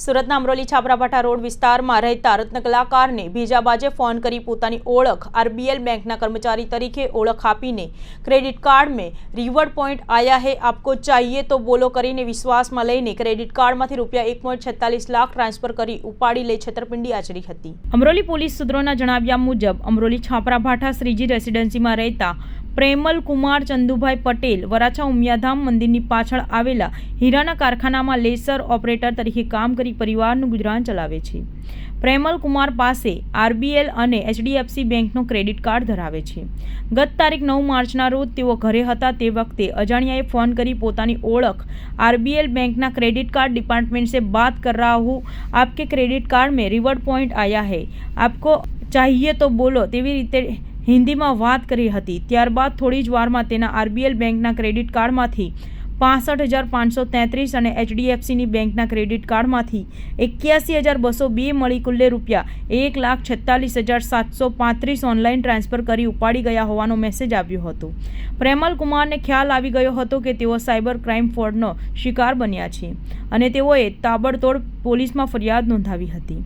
સુરતના અમરોલી છાપરાભાઠા રોડ વિસ્તારમાં રહેતા રત્ન કલાકારને ભેજાબાજે ફોન કરી પોતાની ઓળખ આરબીએલ બેંકના કર્મચારી તરીકે ઓળખ આપીને ક્રેડિટ કાર્ડ રિવર્ડ પોઈન્ટ આયા હે, આપકો ચાહીએ તો બોલો કરીને વિશ્વાસમાં લઈને ક્રેડિટ કાર્ડમાંથી રૂપિયા એક લાખ ટ્રાન્સફર કરી ઉપાડી લઈ છેતરપિંડી આચરી હતી. અમરોલી પોલીસ સૂત્રોના જણાવ્યા મુજબ અમરોલી છાપરાભાઠા શ્રીજી રેસિડેન્સીમાં રહેતા પ્રેમલ કુમાર ચંદુભાઈ પટેલ વરાછા ઉમિયાધામ મંદિરની પાછળ આવેલા હીરાના કારખાનામાં લેસર ઓપરેટર તરીકે કામ કરી પરિવારનું ગુજરાન ચલાવે છે. પ્રેમલ કુમાર પાસે આરબીએલ અને એચડીએફસી બેંકનો ક્રેડિટ કાર્ડ ધરાવે છે. ગત તારીખ નવ માર્ચના રોજ તેઓ ઘરે હતા તે વખતે અજાણ્યાએ ફોન કરી પોતાની ઓળખ આરબીએલ બેંકના ક્રેડિટ કાર્ડ ડિપાર્ટમેન્ટ સે બાત કર રહા હું આપકે ક્રેડિટ કાર્ડ મેં રિવર્ડ પોઈન્ટ આયા હૈ. આપકો ચાહીએ તો બોલો. તેવી રીતે હિન્દીમાં વાત કરી હતી. ત્યારબાદ થોડી જ વારમાં તેના આરબીએલ બેંકના ક્રેડિટ કાર્ડમાંથી પાસઠ હજાર પાંચસો તેત્રીસ અને એચડીએફસીની બેંકના ક્રેડિટ કાર્ડમાંથી એક્યાસી હજાર બસો બે મળી કુલ્લે રૂપિયા એક લાખ છેતાલીસ હજાર સાતસો પાંત્રીસ ઓનલાઈન ટ્રાન્સફર કરી ઉપાડી ગયા હોવાનો મેસેજ આવ્યો હતો. પ્રેમલ કુમારને ખ્યાલ આવી ગયો હતો કે તેઓ સાયબર ક્રાઇમ ફ્રોડનો શિકાર બન્યા છે અને તેઓએ તાબડતોડ પોલીસમાં ફરિયાદ નોંધાવી હતી.